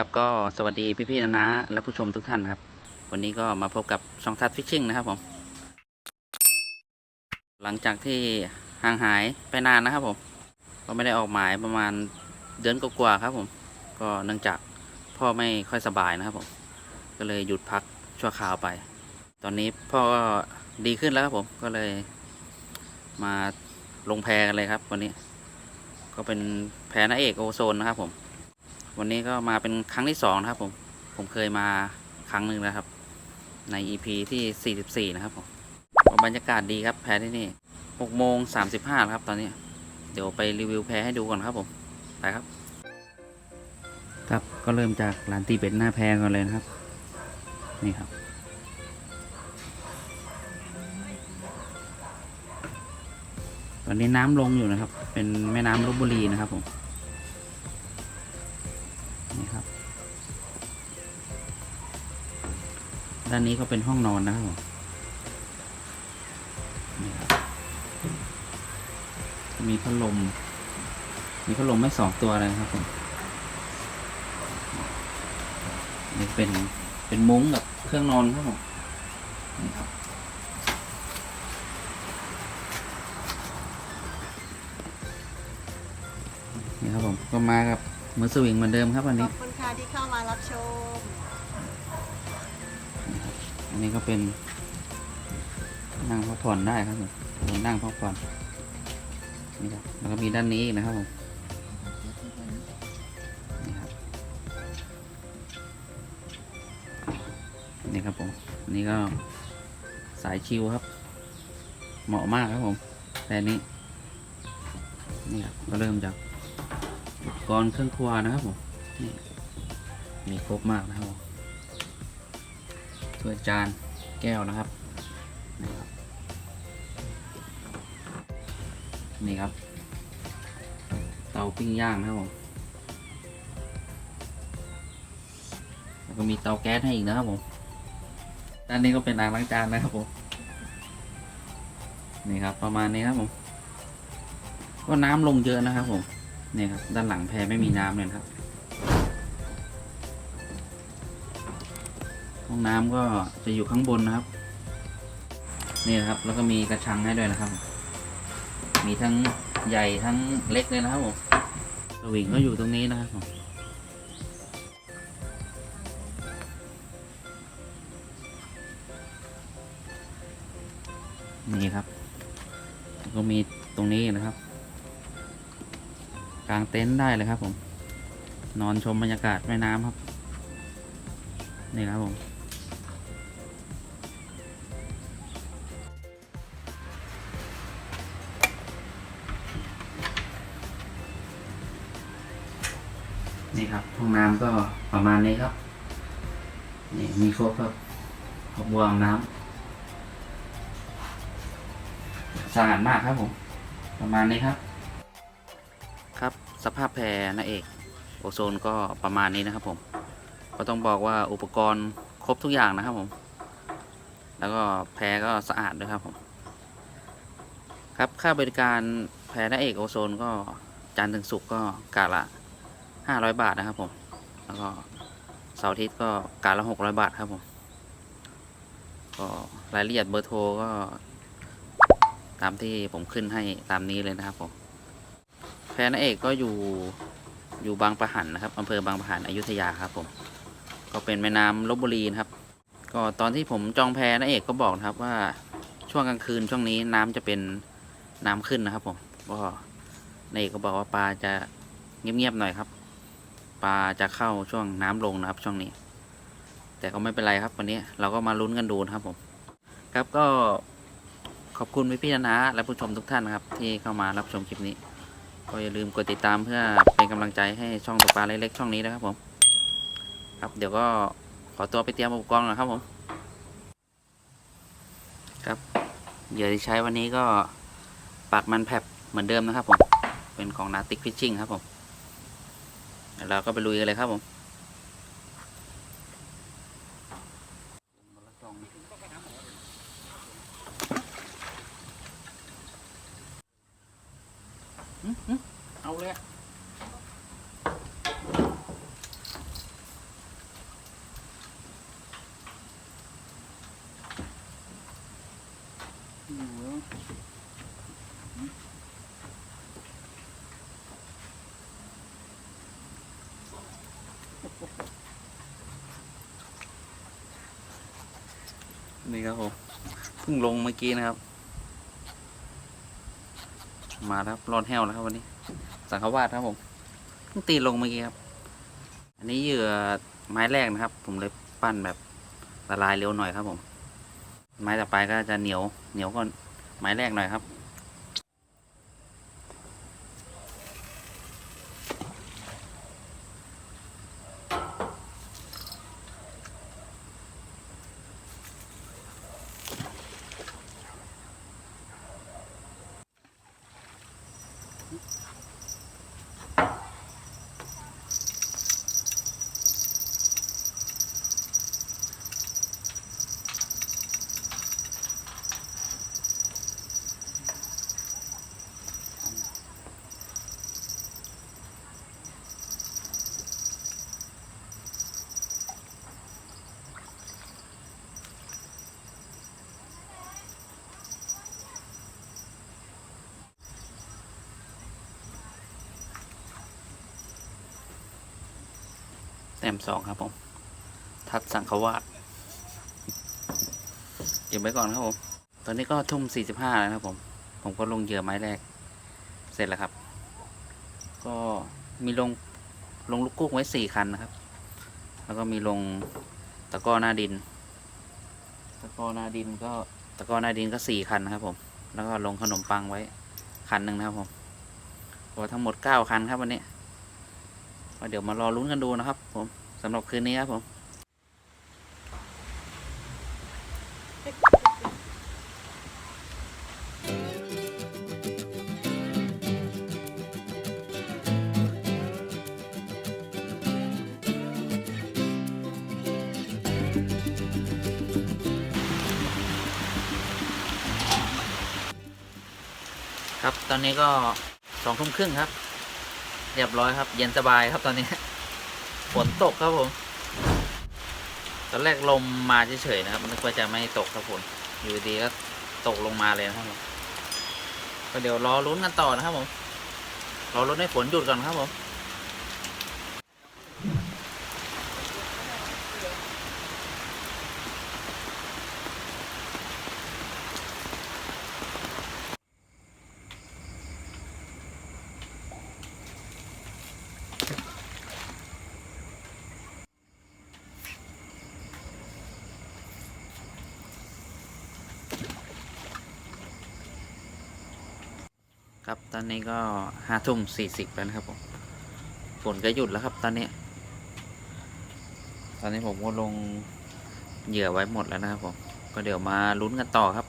ครับก็สวัสดีพี่ๆนะนะและผู้ชมทุกท่านครับ วันนี้ก็มาพบกับช่องทัดฟิชชิ่งนะครับผม หลังจากที่ห่างหายไปนานนะครับผม ก็ไม่ได้ออกหมายประมาณเดือนกว่าๆครับผม ก็เนื่องจากพ่อไม่ค่อยสบายนะครับผม ก็เลยหยุดพักชั่วคราวไป ตอนนี้พ่อก็ดีขึ้นแล้วครับผม ก็เลยมาลงแพกันเลยครับ วันนี้ ก็เป็นแพนาเอกโอโซนนะครับผม วันนี้ก็มาเป็นครั้งที่สองนะครับ ผม ผมเคยมาครั้งหนึ่งแล้วครับ ใน EP ที่ 44 นะครับผมบรรยากาศดีครับแพที่นี่6โมง35ครับ ตอนนี้ เดี๋ยวไปรีวิวแพให้ดูก่อนครับผม ไปครับ ครับก็เริ่มจากร้านตีเป็ดหน้าแพก่อนเลยนะครับ นี่ครับตอนนี้น้ำลงอยู่นะครับ เป็นแม่น้ำลบบุรีนะครับผม นี่ครับ ด้านนี้ก็เป็นห้องนอนนะครับผมนี่ครับมีพัดลม มีพัดลมไม่สองตัวเลยครับผมนี่เป็นเป็นมุ้งกับเครื่องนอนครับผมนี่ครับนี่ครับผมก็มากับ มือสวิงเหมือนเดิมครับวันขนี้อบคุณค่ะที่เข้ามารับชม อันนี้ก็เป็นนั่งพักผ่อนได้ครับผมเป็นนั่งพักผ่อนนี่ครับแล้วก็มีด้านนี้อีกนะครับผมนี่ครับนี่ครับผมอันนี่ก็สายชิวครับ เหมาะมากครับผมแต่อันนี้นี่ครับก็เริ่มจากอุป กรณ์เครื่องครัวนะครับผมนี่มีครบมากนะครับผมถ้วยจานแก้วนะครับนี่ครับ นี่ครับ เตาปิ้งย่างนะครับผมแล้วก็มีเตาแก๊สให้อีกนะครับผมด้านนี้ก็เป็นอ่างล้างจานนะครับผมนี่ครับประมาณนี้ครับผม ก็น้ำลงเยอะนะครับผม นี่ครับ ด้านหลังแพไม่มีน้ำเลยครับ ห้องน้ำก็จะอยู่ข้างบนนะครับ นี่นะครับ แล้วก็มีกระชังให้ด้วยนะครับ มีทั้งใหญ่ทั้งเล็กเลยนะครับผมสวิงก็อยู่ตรงนี้นะครับผมนี่ครับแล้วก็มีตรงนี้นะครับ กางเต็นท์ได้เลยครับผม นอนชมบรรยากาศแม่น้ำครับ นี่ครับผมนี่ครับห้องน้ำก็ประมาณนี้ครับ นี่มีครบครับครบวางน้ำสะอาดมากครับผม ประมาณนี้ครับ สภาพแพรนะเอกโอโซนก็ประมาณนี้นะครับผม ก็ต้องบอกว่าอุปกรณ์ครบทุกอย่างนะครับผม แล้วก็แพรก็สะอาดด้วยครับผม ครับค่าบริการแพรนาเอกโอโซนก็จันทร์ถึงศุกร์ก็กาละ 500 บาทนะครับผม แล้วก็เสาร์อาทิตย์ก็กาละ 600 บาทครับผม ก็รายละเอียดเบอร์โทรก็ตามที่ผมขึ้นให้ตามนี้เลยนะครับผม แพรนาเอกก็อยู่อยู่บางประหันนะครับอำเภอบางประหันอยุธยาครับผม ก็เป็นแม่น้ำลบบุรีนะครับ ก็ตอนที่ผมจองแพนาเอกก็บอกนะครับว่าช่วงกลางคืนช่วงนี้น้ำจะเป็นน้ำขึ้นนะครับผมก็นาเอกก็บอกว่าปลาจะเงียบๆหน่อยครับ ปลาจะเข้าช่วงน้ำลงนะครับ ช่วงนี้ แต่ก็ไม่เป็นไรครับวันนี้เราก็มาลุ้นกันดูนะครับผม ครับก็ขอบคุณพี่ๆนะและผู้ชมทุกท่านนะครับ ที่เข้ามารับชมคลิปนี้ ก็อย่าลืมกดติดตามเพื่อเป็นกำลังใจให้ช่องตกปลาเล็กๆช่องนี้นะครับผม ครับเดี๋ยวก็ขอตัวไปเตรียมอุปกรณ์นะครับผม ครับเหยื่อที่ใช้วันนี้ก็ปากมันแผบเหมือนเดิมนะครับผม เป็นของนาติกฟิชชิ่งครับผมเราก็ไปลุยกันเลยครับผม นี่ครับผมเพิ่งลงเมื่อกี้นะครับ มาแล้วครับรอดแห้วแล้วครับวันนี้ สังขวาดครับผมเพิ่งตีลงเมื่อกี้ครับ อันนี้เหยื่อไม้แรกนะครับ ผมเลยปั้นแบบละลายเร็วหน่อยครับผม ไม้ต่อไปก็จะเหนียวเหนียวกว่าไม้แรกหน่อยครับ ต้มสองครับผม ทัดสังขวาดเก็บไว้ก่อนครับผม ตอนนี้ก็ทุ่มสี่สิบห้าแล้วนะครับผม ผมก็ลงเหยื่อไม้แรก เสร็จแล้วครับ ก็มีลงลงลูกกุ้งไว้สี่คันนะครับ แล้วก็มีลงตะก้อหน้าดิน ตะก้อหน้าดินก็ตะก้อหน้าดินก็สี่คันนะครับผม แล้วก็ลงขนมปังไว้คันหนึ่งนะครับผมก็ทั้งหมดเก้าคันครับวันนี้ เดี๋ยวมารอลุ้นกันดูนะครับ ผมสำหรับคืนนี้ครับผมครับ ตอนนี้ก็สองทุ่มครึ่งครับ เรียบร้อยครับ เย็นสบายครับตอนนี้ ฝนตกครับผม ตอนแรกลมมาเฉยๆนะครับนึกว่าจะไม่ตกครับผมอยู่ดีก็ตกลงมาเลยนะครับผมก็เดี๋ยวรอลุ้นกันต่อนะครับผมรอลุ้นให้ฝนหยุดก่อนครับผม ครับตอนนี้ก็ห้าทุ่มสี่สิบแล้วนะครับผมฝนก็หยุดแล้วครับ ตอนนี้ ตอนนี้ผมก็ลงเหยื่อไว้หมดแล้วนะครับผมก็เดี๋ยวมาลุ้นกันต่อครับ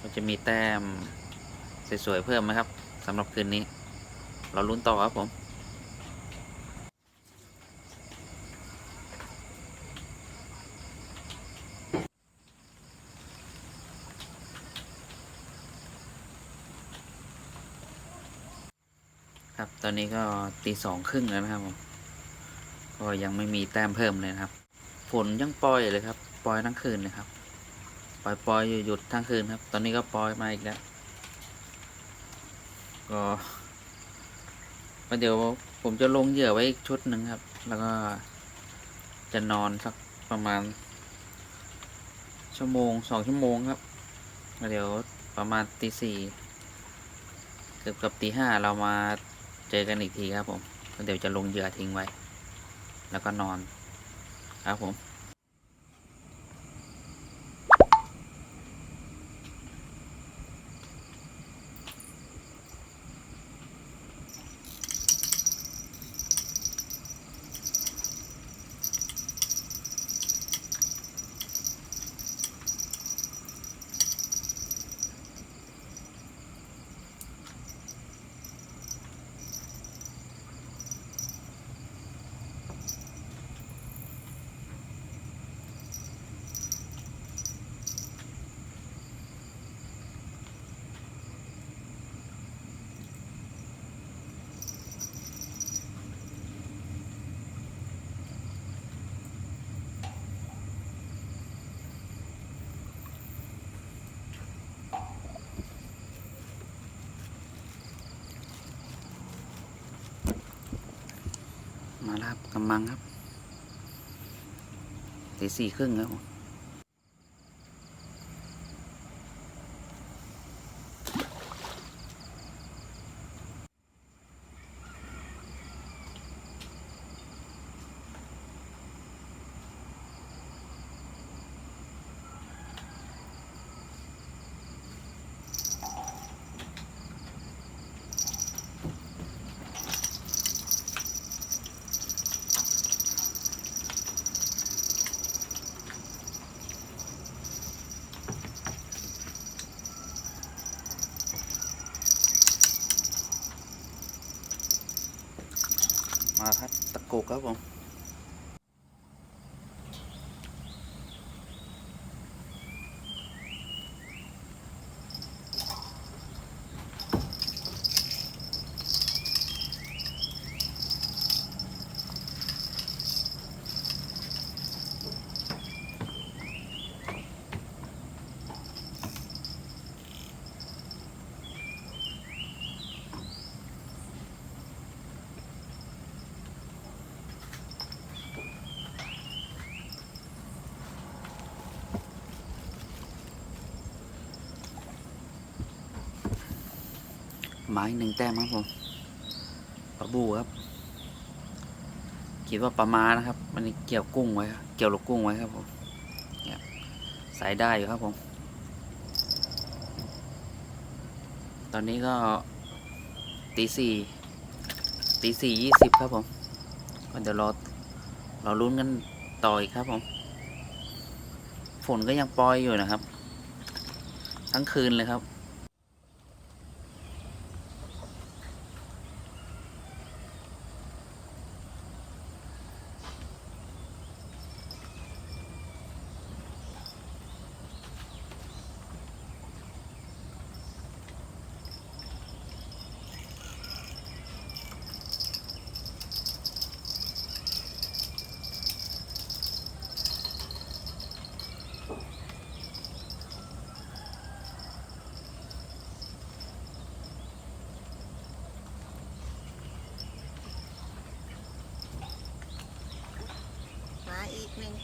ว่าจะมีแต้มสวยๆเพิ่มไหมครับสำหรับคืนนี้ เราลุ้นต่อครับผม ครับ ตอ นี้ก็ตีสองครึ่งแล้วนะครับผมก็ยังไม่มีแต้มเพิ่มเลยนะครับ ฝนยังปล่อยเลยครับ ปล่อยทั้งคืนเลยครับ ปล่อยปล่อยอยู่หยุดทั้งคืนครับ ตอนนี้ก็ปล่อยมาอีกแล้ว ก็เดี๋ยวผมจะลงเหยื่อไว้อีกชุดหนึ่งครับ แล้วก็จะนอนสักประมาณ ชั่วโมงสองชั่วโมงครับ เดี๋ยวประมาณตีสี่เกือบกับตีห้าเรามา เจอกันอีกทีครับผมเดี๋ยวจะลงเหยื่อทิ้งไว้ แล้วก็นอน ครับผม มาลับกำมังครับตีสี่ครึ่งแล้ว กุกครับผม ไม้หนึ่งแต้มครับผมปลาบูครับคิดว่าปลามานะครับ มันเกี่ยวกุ้งไว้ครับเกี่ยวลูกกุ้งไว้ครับผมเนี่ยสายได้อยู่ครับผม ตอนนี้ก็ตีสี่ตีสี่ยี่สิบครับผมก็เดี๋ยวรอรอลุ้นกันต่ออีกครับผม ฝนก็ยังปล่อยอยู่นะครับ ทั้งคืนเลยครับ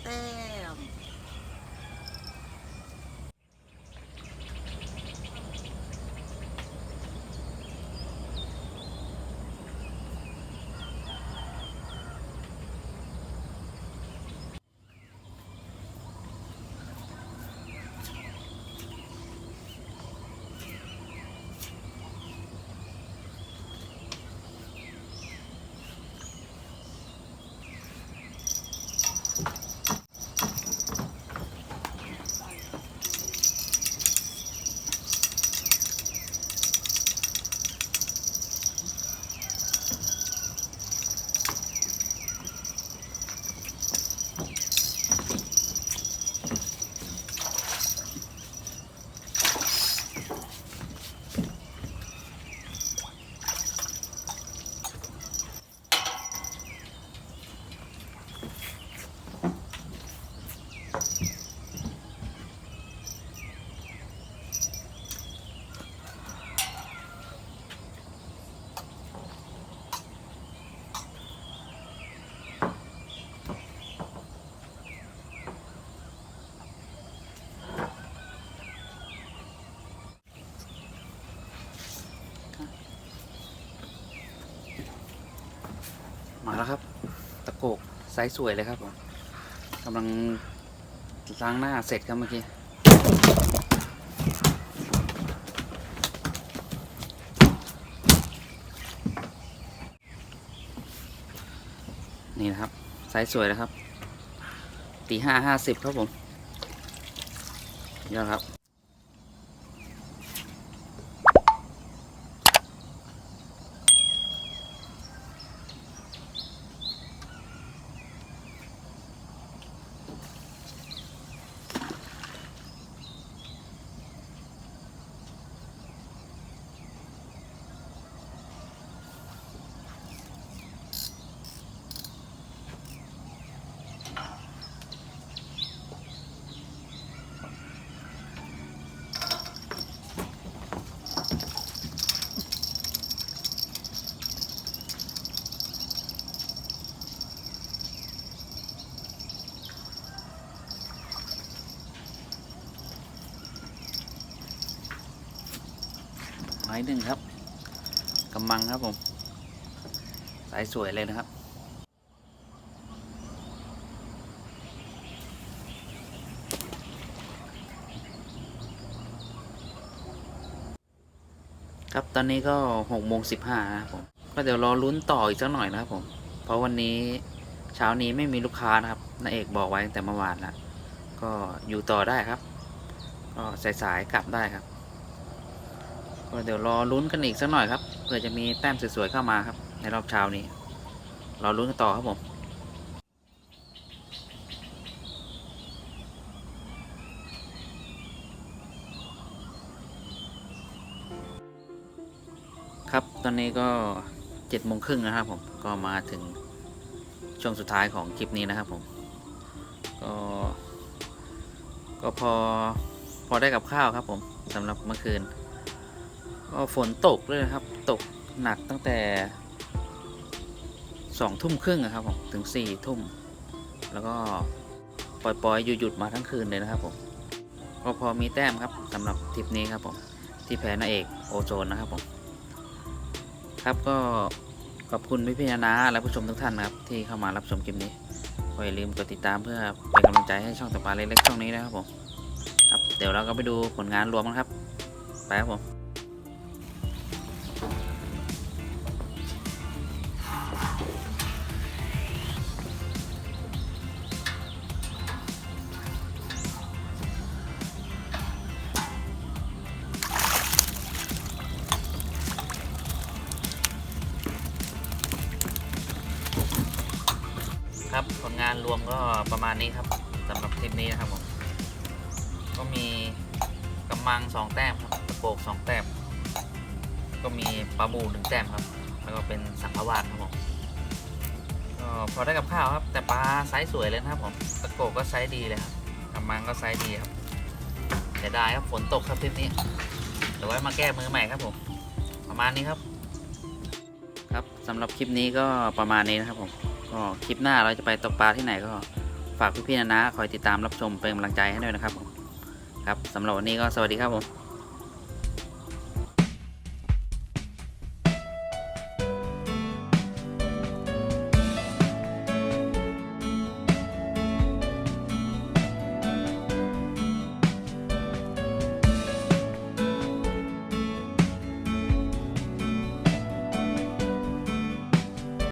แต้ มาแล้วครับ ตะโกกไซส์สวยเลยครับผมกำลังล้างหน้าเสร็จครับเมื่อกี้นี่นะครับไซส์สวยนะครับตีห้าห้าสิบครับผมยอดครับ ไม้หนึ่งครับกำมังครับผม สายสวยเลยนะครับครับตอนนี้ก็หกโมงสิบห้านะครับผมก็เดี๋ยวรอลุ้นต่ออีกสักหน่อยนะครับผม เพราะวันนี้เช้านี้ไม่มีลูกค้านะครับนาเอกบอกไว้ตั้งแต่เมื่อวานแล้วก็อยู่ต่อได้ครับ ก็สายๆกลับได้ครับ ก็เดี๋ยวรอลุ้นกันอีกสักหน่อยครับเผื่อจะมีแต้มสวยๆเข้ามาครับ ในรอบเช้านี้รอรุ้นกันต่อครับผมครับตอนนี้ก็เจ็ดโมงครึ่งนะครับผมก็มาถึงช่วงสุดท้ายของคลิปนี้นะครับผมก็ก็พอพอได้กับข้าวครับผมสำหรับเมื่อคืน ก็ฝนตกเลยนะครับ ตกหนักตั้งแต่สองทุ่มครึ่งอะครับผมถึงสี่ทุ่ม แล้วก็ปล่อยๆหยุดๆมาทั้งคืนเลยนะครับผมก็พอมีแต้มครับสำหรับทริปนี้ครับผมที่แพ้นาเอกโอโซนนะครับผมครับก็ขอบคุณพี่พี่ๆนาๆและผู้ชมทุกท่านนะครับที่เข้ามารับชมคลิปนี้ก็อย่าลืมกดติดตามเพื่อเป็นกำลังใจให้ช่องต่อปลาเล็กๆช่องนี้นะครับผมครับเดี๋ยวเราก็ไปดูผลงานรวมกันครับไปครับผมานรวมก็ประมาณนี้ครับสำหรับคลิปนี้นะครับผมก็มีกำมังสองแต้มครับตะโปกสองแต้ม ก็มีปลาบูหนึ่งแต้มครับ แล้วก็เป็นสังขวานครับผมก็พอได้กับข้าวครับ แต่ปลาไซส์สวยเลยนะครับผมตะโกกก็ไซส์ดีเลยครับกำมังก็ไซส์ดีครับเสียดายครับฝนตกครับทริปนี้เดี๋ยวไว้มาแก้มือใหม่ครับผม ประมาณนี้ครับ ครับสำหรับคลิปนี้ก็ประมาณนี้นะครับผม ก็คลิปหน้าเราจะไปตกปลาที่ไหนก็ฝากพี่ๆนะนะคอยติดตามรับชมเป็นกำลังใจให้ด้วยนะครับผมครับสำหรับวันนี้ก็สวัสดีครับผม